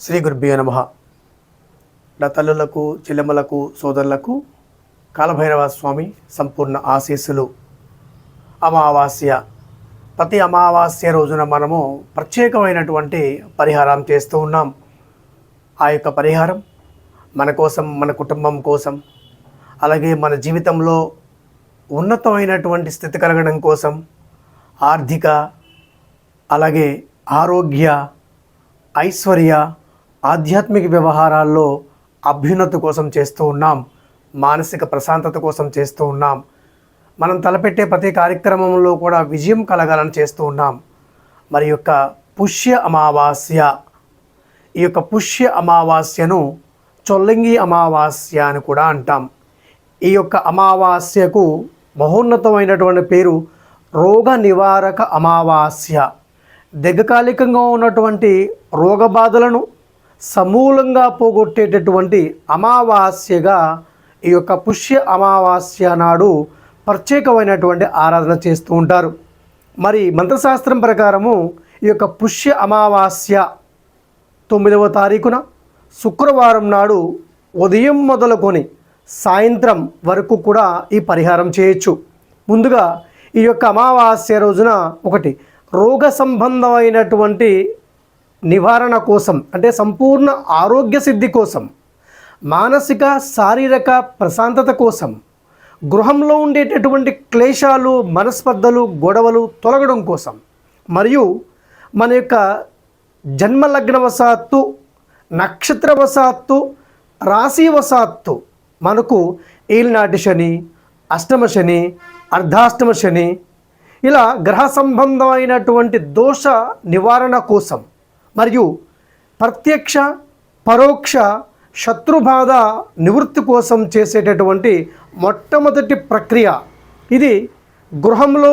శ్రీ గురుభ్యో నమ. నా తల్లులకు చెల్లెమ్మలకు సోదరులకు కాలభైరవ స్వామి సంపూర్ణ ఆశీస్సులు. అమావాస్య. ప్రతి అమావాస్య రోజున మనము ప్రత్యేకమైనటువంటి పరిహారం చేస్తూ ఉన్నాం. ఆ యొక్క పరిహారం మన కోసం మన కుటుంబం కోసం అలాగే మన జీవితంలో ఉన్నతమైనటువంటి స్థితి కలగడం కోసం ఆర్థిక అలాగే ఆరోగ్య ఐశ్వర్య ఆధ్యాత్మిక వ్యవహారాల్లో అభ్యున్నతి కోసం చేస్తూ ఉన్నాం మానసిక ప్రశాంతత కోసం చేస్తూ ఉన్నాం. మనం తలపెట్టే ప్రతి కార్యక్రమంలో కూడా విజయం కలగాలని చేస్తూ ఉన్నాం. మరి యొక్క పుష్య అమావాస్య ఈ యొక్క పుష్య అమావాస్యను చొల్లంగి అమావాస్య అని కూడా అంటాం. ఈ యొక్క అమావాస్యకు మహోన్నతమైనటువంటి పేరు రోగ నివారక అమావాస్య. దీర్ఘకాలికంగా ఉన్నటువంటి రోగ బాధలను సమూలంగా పోగొట్టేటటువంటి అమావాస్యగా ఈ యొక్క పుష్య అమావాస్య నాడు ప్రత్యేకమైనటువంటి ఆరాధన చేస్తూ ఉంటారు. మరి మంత్రశాస్త్రం ప్రకారము ఈ యొక్క పుష్య అమావాస్య తొమ్మిదవ తారీఖున శుక్రవారం నాడు ఉదయం మొదలుకొని సాయంత్రం వరకు కూడా ఈ పరిహారం చేయొచ్చు. ముందుగా ఈ యొక్క అమావాస్య రోజున ఒకటి రోగ సంబంధమైనటువంటి నివారణ కోసం అంటే సంపూర్ణ ఆరోగ్య సిద్ధి కోసం మానసిక శారీరక ప్రశాంతత కోసం గృహంలో ఉండేటటువంటి క్లేశాలు మనస్పర్ధలు గొడవలు తొలగడం కోసం మరియు మన యొక్క జన్మలగ్నవశాత్తు నక్షత్రవశాత్తు రాశివశాత్తు మనకు ఏలినాటి శని అష్టమ శని అర్ధాష్టమ శని ఇలా గ్రహ సంబంధమైనటువంటి దోష నివారణ కోసం మరియు ప్రత్యక్ష పరోక్ష శత్రుబాధ నివృత్తి కోసం చేసేటటువంటి మొట్టమొదటి ప్రక్రియ. ఇది గృహంలో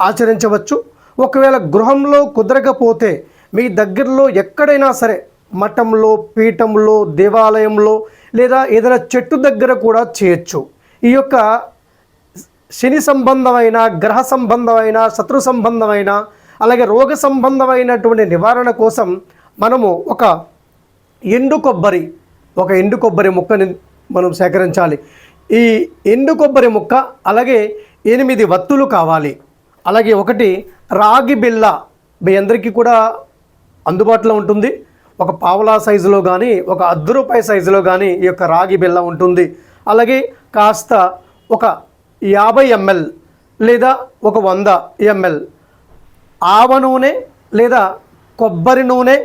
ఆచరించవచ్చు. ఒకవేళ గృహంలో కుదరకపోతే మీ దగ్గరలో ఎక్కడైనా సరే మఠంలో పీఠంలో దేవాలయంలో లేదా ఏదైనా చెట్టు దగ్గర కూడా చేయొచ్చు. ఈ యొక్క శని సంబంధమైన గ్రహ సంబంధమైన శత్రు సంబంధమైన అలాగే రోగ సంబంధమైనటువంటి నివారణ కోసం మనము ఒక ఎండు కొబ్బరి ఒక ఎండు కొబ్బరి ముక్కని మనం సేకరించాలి. ఈ ఎండు కొబ్బరి ముక్క అలాగే ఎనిమిది వత్తులు కావాలి. అలాగే ఒకటి రాగి బిళ్ళ మీ అందరికీ కూడా అందుబాటులో ఉంటుంది. ఒక పావలా సైజులో కానీ ఒక అర్ధ రూపాయి సైజులో కానీ ఈ యొక్క రాగి బిళ్ళ ఉంటుంది. అలాగే కాస్త ఒక యాభై ఎంఎల్ లేదా ఒక వంద ఎంఎల్ ఆవ నూనె లేదా కొబ్బరి నూనె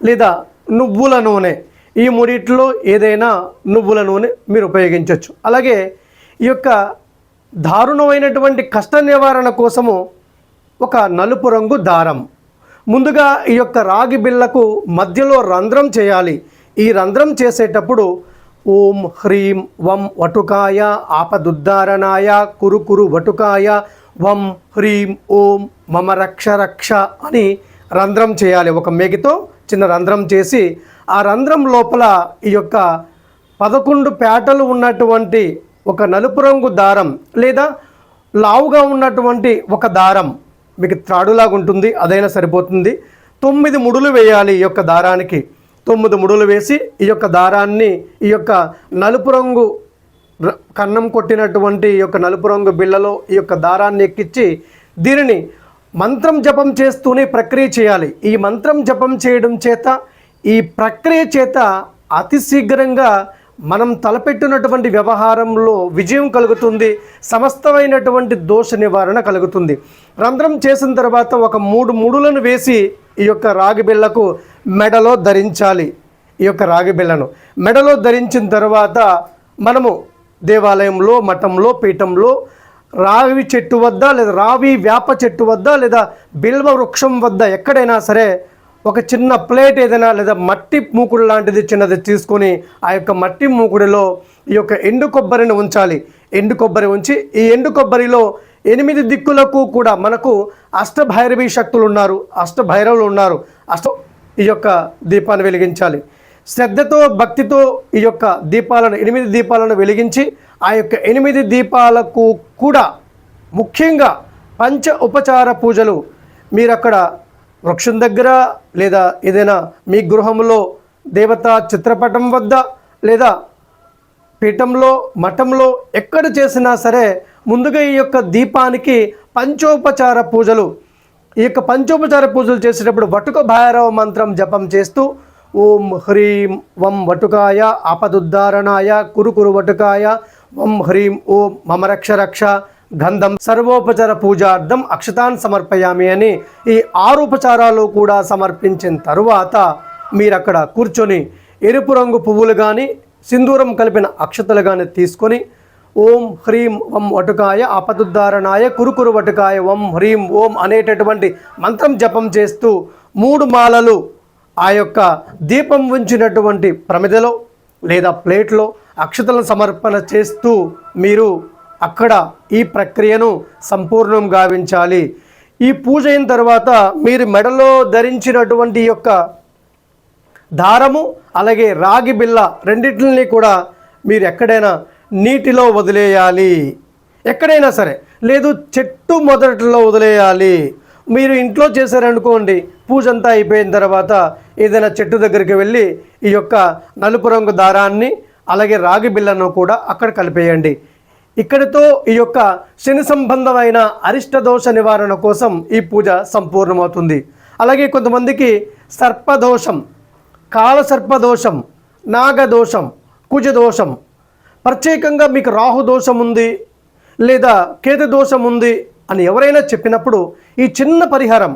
లేదా నువ్వుల నూనె. ఈ మూడిట్లో ఏదైనా నువ్వుల నూనె మీరు ఉపయోగించవచ్చు అలాగే ఈ యొక్క దారుణమైనటువంటి కష్ట నివారణ కోసము ఒక నలుపు రంగు దారం. ముందుగా ఈ యొక్క రాగి బిళ్ళకు మధ్యలో రంధ్రం చేయాలి. ఈ రంధ్రం చేసేటప్పుడు ఓం హ్రీం వం వటుకాయ ఆపదుద్ధారణాయ కురు కురు వటుకాయ వం హ్రీం ఓం మమ రక్ష రక్ష అని రంధ్రం చేయాలి. ఒక మేగితో చిన్న రంధ్రం చేసి ఆ రంధ్రం లోపల ఈ యొక్క పదకొండు పేటలు ఉన్నటువంటి ఒక నలుపు రంగు దారం లేదా లావుగా ఉన్నటువంటి ఒక దారం మీకు త్రాడులాగా ఉంటుంది. అదైనా సరిపోతుంది. తొమ్మిది ముడులు వేయాలి ఈ యొక్క దారానికి. తొమ్మిది ముడులు వేసి ఈ యొక్క దారాన్ని ఈ యొక్క నలుపు రంగు కన్నం కొట్టినటువంటి ఈ యొక్క నలుపు రంగు బిళ్ళలో ఈ యొక్క దారాన్ని ఎక్కించి దీనిని మంత్రం జపం చేస్తూనే ప్రక్రియ చేయాలి. ఈ మంత్రం జపం చేయడం చేత ఈ ప్రక్రియ చేత అతి శీఘ్రంగా మనం తలపెట్టినటువంటి వ్యవహారంలో విజయం కలుగుతుంది సమస్తమైనటువంటి దోష నివారణ కలుగుతుంది. రంధ్రం చేసిన తర్వాత ఒక మూడు మూడులను వేసి ఈ యొక్క రాగి బిళ్ళకు మెడలో ధరించాలి. ఈ యొక్క రాగి బిళ్ళను మెడలో ధరించిన తర్వాత మనము దేవాలయంలో మఠంలో పీఠంలో రావి చెట్టు వద్ద లేదా రావి వేప చెట్టు వద్ద లేదా బిల్వ వృక్షం వద్ద ఎక్కడైనా సరే ఒక చిన్న ప్లేట్ ఏదైనా లేదా మట్టి మూకుడు లాంటిది చిన్నది తీసుకొని ఆ యొక్క మట్టి మూకుడిలో ఈ యొక్క ఎండు కొబ్బరిని ఉంచాలి. ఎండు కొబ్బరి ఉంచి ఈ ఎండు కొబ్బరిలో ఎనిమిది దిక్కులకు కూడా మనకు అష్టభైరవి శక్తులు ఉన్నారు. అష్టభైరవులు ఉన్నారు. అష్ట ఈ యొక్క దీపాన్ని వెలిగించాలి. శ్రద్ధతో భక్తితో ఈ యొక్క దీపాలను ఎనిమిది దీపాలను వెలిగించి ఆ యొక్క ఎనిమిది దీపాలకు కూడా ముఖ్యంగా పంచ ఉపచార పూజలు. మీరు అక్కడ వృక్షం దగ్గర లేదా ఏదైనా మీ గృహంలో దేవతా చిత్రపటం వద్ద లేదా పీఠంలో మఠంలో ఎక్కడ చేసినా సరే ముందుగా ఈ యొక్క దీపానికి పంచోపచార పూజలు. ఈ యొక్క పంచోపచార పూజలు చేసేటప్పుడు వటుక భైరవ మంత్రం జపం చేస్తూ ఓం హ్రీం వం వటుకాయ ఆపదుద్ధారణాయ కురుకురు వటుకాయ ఓం హ్రీం ఓం మమ రక్ష రక్ష గంధం సర్వోపచార పూజార్థం అక్షతాన్ సమర్పయామి అని ఈ ఆరుపచారాలు కూడా సమర్పించిన తరువాత మీరు అక్కడ కూర్చొని ఎరుపు రంగు పువ్వులు కానీ సింధూరం కలిపిన అక్షతలు కానీ తీసుకొని ఓం హ్రీం వం వటుకాయ అపదుద్ధారణాయ కురుకురు వటుకాయ ఓం హ్రీం ఓం అనేటటువంటి మంత్రం జపం చేస్తూ మూడు మాలలు ఆ యొక్క దీపం ఉంచినటువంటి ప్రమిదలో లేదా ప్లేట్లో అక్షతలను సమర్పణ చేస్తూ మీరు అక్కడ ఈ ప్రక్రియను సంపూర్ణం గావించాలి. ఈ పూజ అయిన తర్వాత మీరు మెడలో ధరించినటువంటి యొక్క దారము అలాగే రాగి బిల్ల రెండింటిని కూడా మీరు ఎక్కడైనా నీటిలో వదిలేయాలి. ఎక్కడైనా సరే లేదు చెట్టు మొదట్లో వదిలేయాలి. మీరు ఇంట్లో చేశారనుకోండి పూజ అంతా అయిపోయిన తర్వాత ఏదైనా చెట్టు దగ్గరికి వెళ్ళి ఈ యొక్క నలుపు రంగు దారాన్ని అలాగే రాగి బిళ్ళను కూడా అక్కడ కలిపేయండి. ఇక్కడితో ఈ యొక్క శని సంబంధమైన అరిష్ట దోష నివారణ కోసం ఈ పూజ సంపూర్ణమవుతుంది. అలాగే కొంతమందికి సర్పదోషం కాలసర్పదోషం నాగదోషం కుజదోషం ప్రత్యేకంగా మీకు రాహు దోషం ఉంది లేదా కేతు దోషం ఉంది అని ఎవరైనా చెప్పినప్పుడు ఈ చిన్న పరిహారం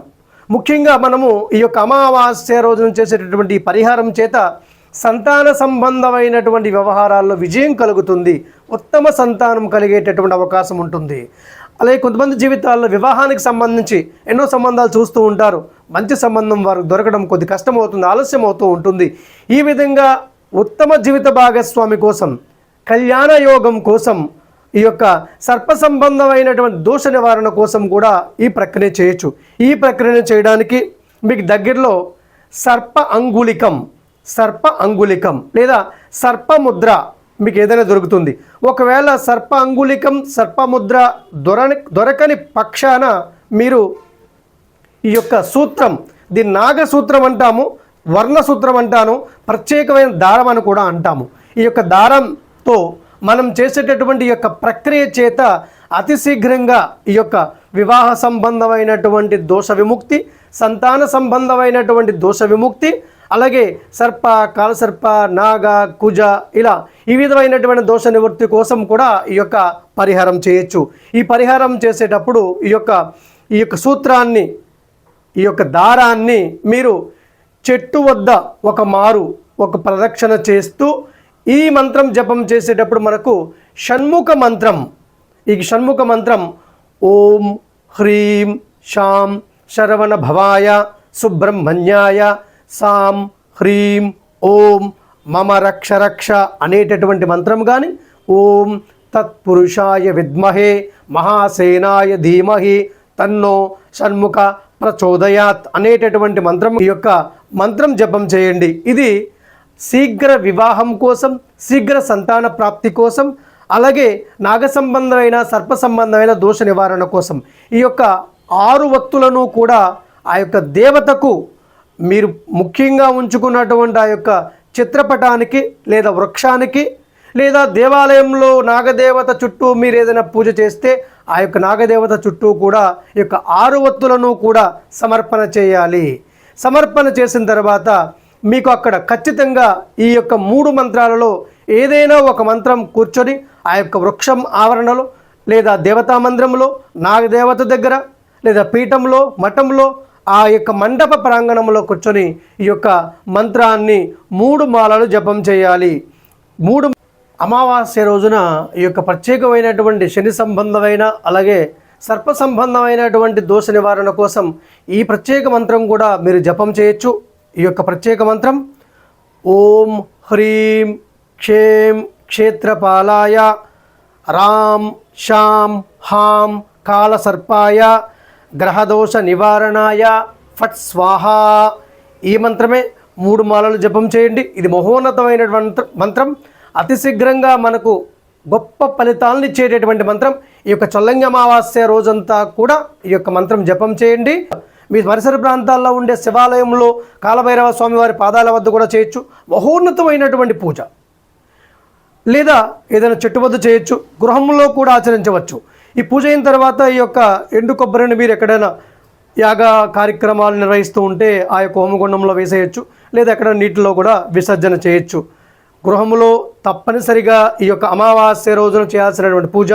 ముఖ్యంగా మనము ఈ యొక్క అమావాస్య రోజున చేసేటటువంటి పరిహారం చేత సంతాన సంబంధమైనటువంటి వ్యవహారాల్లో విజయం కలుగుతుంది. ఉత్తమ సంతానం కలిగేటటువంటి అవకాశం ఉంటుంది. అలాగే కొంతమంది జీవితాల్లో వివాహానికి సంబంధించి ఎన్నో సంబంధాలు చూస్తూ ఉంటారు. మంచి సంబంధం వారికి దొరకడం కొద్ది కష్టం అవుతుంది ఆలస్యం అవుతూ ఉంటుంది. ఈ విధంగా ఉత్తమ జీవిత భాగస్వామి కోసం కళ్యాణ యోగం కోసం ఈ యొక్క సర్ప సంబంధమైనటువంటి దోష నివారణ కోసం కూడా ఈ ప్రక్రియ చేయొచ్చు. ఈ ప్రక్రియను చేయడానికి మీకు దగ్గరలో సర్ప అంగుళికం సర్ప అంగుళికం లేదా సర్పముద్ర మీకు ఏదైనా దొరుకుతుంది. ఒకవేళ సర్ప అంగుళికం సర్పముద్ర దొరని దొరకని పక్షాన మీరు ఈ యొక్క సూత్రం దీన్ని నాగసూత్రం అంటాము వర్ణ సూత్రం అంటాను ప్రత్యేకమైన దారం అని కూడా అంటాము. ఈ యొక్క దారంతో మనం చేసేటటువంటి ఈ యొక్క ప్రక్రియ చేత అతి శీఘ్రంగా ఈ యొక్క వివాహ సంబంధమైనటువంటి దోష విముక్తి సంతాన సంబంధమైనటువంటి దోష విముక్తి అలాగే సర్ప కాలసర్ప నాగ కుజ ఇలా ఈ విధమైనటువంటి దోష నివృత్తి కోసం కూడా ఈ యొక్క పరిహారం చేయొచ్చు. ఈ పరిహారం చేసేటప్పుడు ఈ యొక్క ఈ యొక్క సూత్రాన్ని ఈ యొక్క దారాన్ని మీరు చెట్టు వద్ద ఒక మారు ఒక ప్రదక్షిణ చేస్తూ ఈ మంత్రం జపం చేసేటప్పుడు మనకు షణ్ముఖ మంత్రం ఈ షణ్ముఖ మంత్రం ఓం హ్రీం శాం శరవణ భవాయ సుబ్రహ్మణ్యాయ సాం హ్రీం ఓం మమ రక్ష రక్ష అనేటటువంటి మంత్రం కానీ ఓం తత్పురుషాయ విద్మహే మహాసేనాయ ధీమహి తన్నో షణ్ముఖ ప్రచోదయాత్ అనేటటువంటి మంత్రం ఈ యొక్క మంత్రం జపం చేయండి. ఇది శీఘ్ర వివాహం కోసం శీఘ్ర సంతాన ప్రాప్తి కోసం అలాగే నాగ సంబంధమైన సర్ప సంబంధమైన దోష నివారణ కోసం. ఈ యొక్క ఆరు వత్తులను కూడా ఆ యొక్క దేవతకు మీరు ముఖ్యంగా ఉంచుకున్నటువంటి ఆ యొక్క చిత్రపటానికి లేదా వృక్షానికి లేదా దేవాలయంలో నాగదేవత చుట్టూ మీరు ఏదైనా పూజ చేస్తే ఆ యొక్క నాగదేవత చుట్టూ కూడా ఈ యొక్క ఆరు వత్తులను కూడా సమర్పణ చేయాలి. సమర్పణ చేసిన తర్వాత మీకు అక్కడ ఖచ్చితంగా ఈ యొక్క మూడు మంత్రాలలో ఏదైనా ఒక మంత్రం కూర్చొని ఆ యొక్క వృక్షం ఆవరణలో లేదా దేవతా మందిరంలో నాగదేవత దగ్గర లేదా పీఠంలో మఠంలో ఆ యొక్క మండప ప్రాంగణంలో కూర్చొని ఈ యొక్క మంత్రాన్ని మూడు మాలలు జపం చేయాలి. మూడు అమావాస్య రోజున ఈ యొక్క ప్రత్యేకమైనటువంటి శని సంబంధమైన అలాగే సర్ప సంబంధమైనటువంటి దోష నివారణ కోసం ఈ ప్రత్యేక మంత్రం కూడా మీరు జపం చేయొచ్చు. ఈ యొక్క ప్రత్యేక మంత్రం ఓం హ్రీం క్షేం క్షేత్రపాలాయ రామ్ శాం హాం కాలసర్పాయ గ్రహదోష నివారణాయ ఫట్ స్వాహ. ఈ మంత్రమే మూడు మాలలు జపం చేయండి. ఇది మహోన్నతమైనటువంటి మంత్రం అతి శీఘ్రంగా మనకు గొప్ప ఫలితాలను ఇచ్చేటటువంటి మంత్రం. ఈ యొక్క చొల్లంగి అమావాస్య రోజంతా కూడా ఈ యొక్క మంత్రం జపం చేయండి. మీ పరిసర ప్రాంతాల్లో ఉండే శివాలయంలో కాలభైరవ స్వామివారి పాదాల వద్ద కూడా చేయొచ్చు. మహోన్నతమైనటువంటి పూజ. లేదా ఏదైనా చెట్టు వద్ద చేయొచ్చు. గృహంలో కూడా ఆచరించవచ్చు. ఈ పూజ అయిన తర్వాత ఈ యొక్క ఎండు కొబ్బరిని మీరు ఎక్కడైనా యాగ కార్యక్రమాలు నిర్వహిస్తూ ఉంటే ఆ యొక్క హోమగుండంలో వేసేయచ్చు లేదా ఎక్కడ నీటిలో కూడా విసర్జన చేయొచ్చు. గృహములో తప్పనిసరిగా ఈ యొక్క అమావాస్య రోజున చేయాల్సినటువంటి పూజ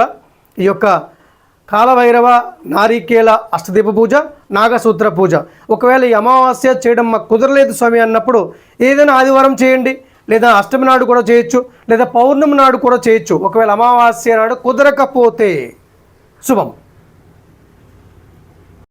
ఈ యొక్క కాలభైరవ నారికేల అష్టదీప పూజ నాగసూత్ర పూజ. ఒకవేళ ఈ అమావాస్య చేయడం మాకు కుదరలేదు స్వామి అన్నప్పుడు ఏదైనా ఆదివారం చేయండి లేదా అష్టమి నాడు కూడా చేయొచ్చు లేదా పౌర్ణమి నాడు కూడా చేయొచ్చు. ఒకవేళ అమావాస్య నాడు కుదరకపోతే Subhanallah.